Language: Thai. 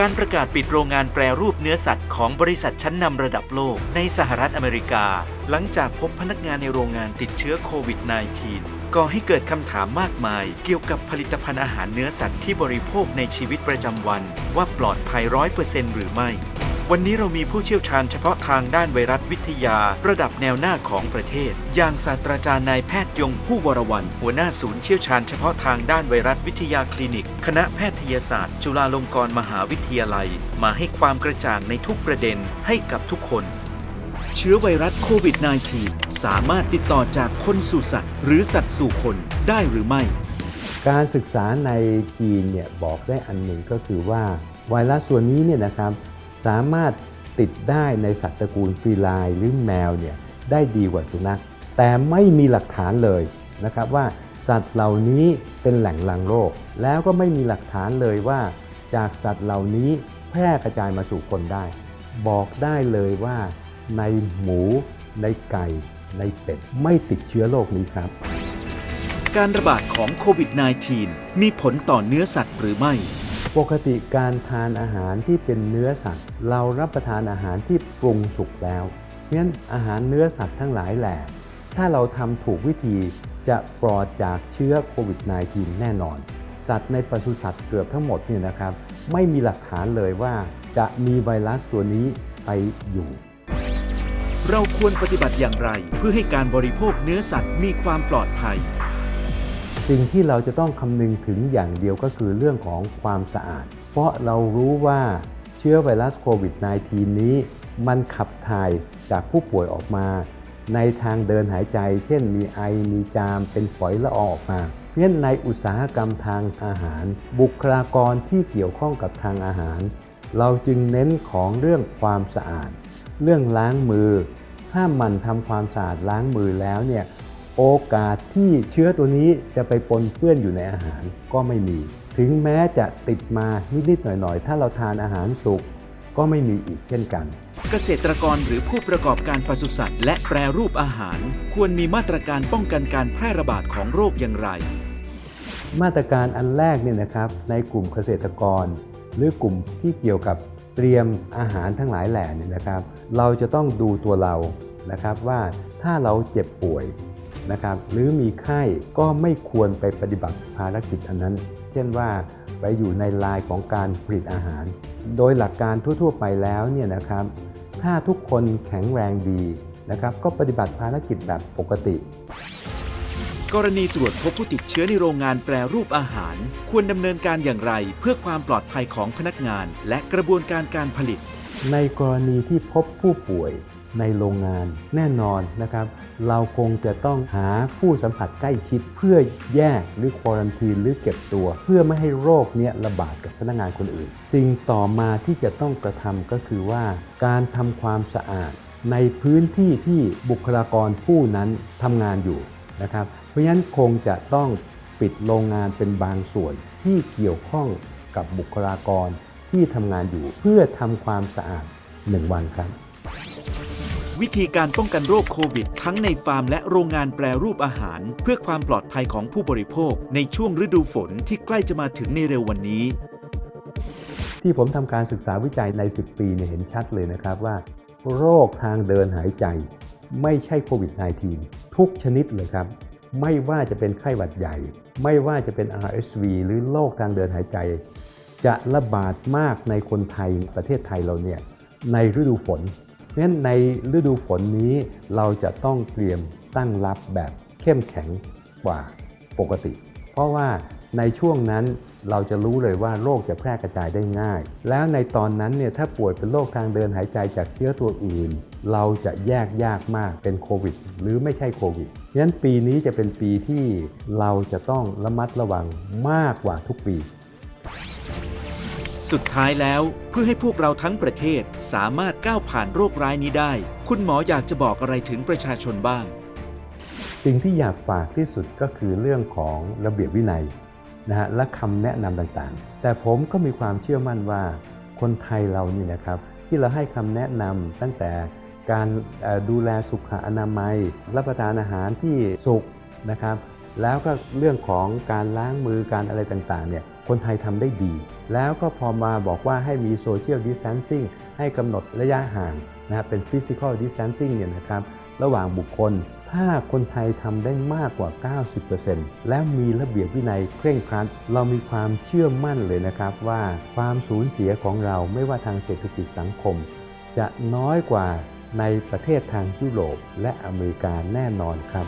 การประกาศปิดโรงงานแปรรูปเนื้อสัตว์ของบริษัทชั้นนำระดับโลกในสหรัฐอเมริกา หลังจากพบพนักงานในโรงงานติดเชื้อโควิด -19 ก่อให้เกิดคำถามมากมาย เกี่ยวกับผลิตภัณฑ์อาหารเนื้อสัตว์ที่บริโภคในชีวิตประจำวัน ว่าปลอดภัยร้อยเปอร์เซ็นต์หรือไม่ วันนี้เรามีผู้เชี่ยวชาญเฉพาะทางด้านไวรัสวิทยา ระดับแนวหน้าของประเทศ อย่างศาสตราจารย์นายแพทย์ยงผู้วรวรรณหัวหน้าศูนย์เชี่ยวชาญเฉพาะทางด้านไวรัสวิทยาคลินิก คณะแพทยศาสตร์ จุฬาลงกรณ์มหาวิทยาลัย มาให้ความกระจ่างในทุกประเด็นให้กับทุกคน เชื้อไวรัสโควิด -19 สามารถติดต่อจากคนสู่สัตว์ หรือสัตว์สู่คนได้หรือไม่ การศึกษาในจีนเนี่ยบอกได้อันหนึ่งก็คือว่าไวรัสส่วนนี้เนี่ยนะครับ สามารถติดได้ในสัตว์ตระกูลฟีไลน์หรือแมวเนี่ยได้ดีกว่าสุนัข แต่ไม่มีหลักฐานเลยนะครับว่าสัตว์เหล่านี้เป็นแหล่งลังโรค แล้วก็ไม่มีหลักฐานเลยว่า จากสัตว์เหล่านี้แพร่กระจายมาสู่คนได้ บอกได้เลยว่าในหมู ในไก่ ในเป็ด ไม่ติดเชื้อโรคนี้ครับ การระบาดของโควิด -19 มีผลต่อเนื้อสัตว์หรือไม่ ปกติการทานอาหารที่เป็นเนื้อสัตว์ เรารับประทานอาหารที่ปรุงสุกแล้วเพราะฉะนั้นอาหารเนื้อสัตว์ทั้งหลายแหละถ้าเราทำถูกวิธีจะปลอดจากเชื้อโควิด -19 แน่นอน สัตว์ในปศุสัตว์เกือบทั้งหมดเนี่ยนะครับ ไม่มีหลักฐานเลยว่าจะมีไวรัสตัวนี้ไปอยู่ เราควรปฏิบัติอย่างไร เพื่อให้การบริโภคเนื้อสัตว์มีความปลอดภัย สิ่งที่เราจะต้องคำนึงถึงอย่างเดียวก็คือเรื่องของความสะอาด เพราะเรารู้ว่าเชื้อไวรัสโควิด -19 นี้ มันขับถ่ายจากผู้ป่วยออกมา ในทางเดินหายใจ เช่นมีไอมีจามเป็นฝอยละอองออกมาเพราะฉะนั้นในอุตสาหกรรมทางอาหาร บุคลากรที่เกี่ยวข้องกับทางอาหาร เราจึงเน้นของเรื่องความสะอาด เรื่องล้างมือ ถ้ามันทำความสะอาดล้างมือแล้วเนี่ย โอกาสที่เชื้อตัวนี้จะไปปนเปื้อนอยู่ในอาหารก็ไม่มี ถึงแม้จะติดมานิดๆหน่อยๆ ถ้าเราทานอาหารสุกก็ไม่มีอีกเช่นกัน เกษตรกรหรือผู้ประกอบการปศุสัตว์และแปรรูปอาหาร ควรมีมาตรการป้องกันการแพร่ระบาดของโรคอย่างไร มาตรการอันแรกเนี่ยนะครับ ในกลุ่มเกษตรกร หรือกลุ่มที่เกี่ยวกับเตรียมอาหารทั้งหลายแหล่เนี่ยนะครับ เราจะต้องดูตัวเรานะครับว่าถ้าเราเจ็บป่วย นะครับหรือมีไข้ก็ไม่ควรไปปฏิบัติภารกิจอันนั้น เช่นว่าไปอยู่ในลายของการผลิตอาหาร โดยหลักการทั่ว ๆ ไปแล้วเนี่ยนะครับถ้าทุกคนแข็งแรงดีนะครับก็ปฏิบัติภารกิจแบบปกติ กรณีตรวจพบผู้ติดเชื้อในโรงงานแปรรูปอาหาร ควรดำเนินการอย่างไร เพื่อความปลอดภัยของพนักงาน และกระบวนการการผลิต ในกรณีที่พบผู้ป่วย ในโรงงานแน่นอนนะครับ เราคงจะต้องหาผู้สัมผัสใกล้ชิดเพื่อแยกหรือควอรันทีนหรือเก็บตัว เพื่อไม่ให้โรคเนี้ยระบาดกับพนักงานคนอื่น สิ่งต่อมาที่จะต้องกระทำก็คือว่า การทำความสะอาด ในพื้นที่ที่บุคลากรผู้นั้นทำงานอยู่นะครับ เพราะฉะนั้นคงจะต้องปิดโรงงานเป็นบางส่วนที่เกี่ยวข้องกับบุคลากรที่ทำงานอยู่เพื่อทำความสะอาด 1 วันครับ วิธีการป้องกันโรคโควิด ทั้งในฟาร์มและโรงงานแปรรูปอาหาร เพื่อความปลอดภัยของผู้บริโภค ในช่วงฤดูฝนที่ใกล้จะมาถึงในเร็ววันนี้ ที่ผมทำการศึกษาวิจัยใน 10 ปีเนี่ยเห็นชัดเลยนะครับว่า โรคทางเดินหายใจ ไม่ใช่โควิด -19 ทุกชนิดเลยครับ ไม่ว่าจะเป็นไข้หวัดใหญ่ ไม่ว่าจะเป็น RSV หรือโรคทางเดินหายใจ จะระบาดมากในคนไทยประเทศไทยเราเนี่ยในฤดูฝน เพราะฉะนั้นในฤดูฝนนี้เราจะต้องเตรียมตั้งรับแบบเข้มแข็งกว่าปกติ เพราะว่าในช่วงนั้นเราจะรู้เลยว่าโรคจะแพร่กระจายได้ง่าย แล้วในตอนนั้นเนี่ยถ้าป่วยเป็นโรคทางเดินหายใจจากเชื้อตัวอื่น เราจะแยกยากมากเป็นโควิด หรือไม่ใช่โควิดฉะนั้นปีนี้จะเป็นปีที่เราจะต้องระมัดระวังมากกว่าทุกปี สุดท้ายแล้วเพื่อให้พวกเราทั้งประเทศสามารถก้าวผ่านโรคร้ายนี้ได้ คุณหมออยากจะบอกอะไรถึงประชาชนบ้าง สิ่งที่อยากฝากที่สุดก็คือเรื่องของระเบียบวินัยนะฮะและคำแนะนำต่างๆ แต่ผมก็มีความเชื่อมั่นว่าคนไทยเรานี่นะครับ ที่เราให้คำแนะนำตั้งแต่การดูแลสุขอนามัย รับประทานอาหารที่สุกนะครับ แล้วก็เรื่องของการล้างมือการอะไรต่างๆเนี่ยคนไทยทำได้ดี แล้วก็พอมาบอกว่าให้มีโซเชียลดิส a ทนซิ่งให้กำหนดระยะห่างนะครับเป็นฟิสิก a l ดิส a ทนซิ่งเนี่ยนะครับระหว่างบุคคล ถ้าคนไทยทำได้มากกว่า 90%แล้วมีระเบียบวินัยเคร่งครัด เรามีความเชื่อมั่นเลยนะครับว่าความสูญเสียของเราไม่ว่าทางเศรษฐกิจสังคม จะน้อยกว่าในประเทศทางยุโรปและอเมริกาแน่นอนครับ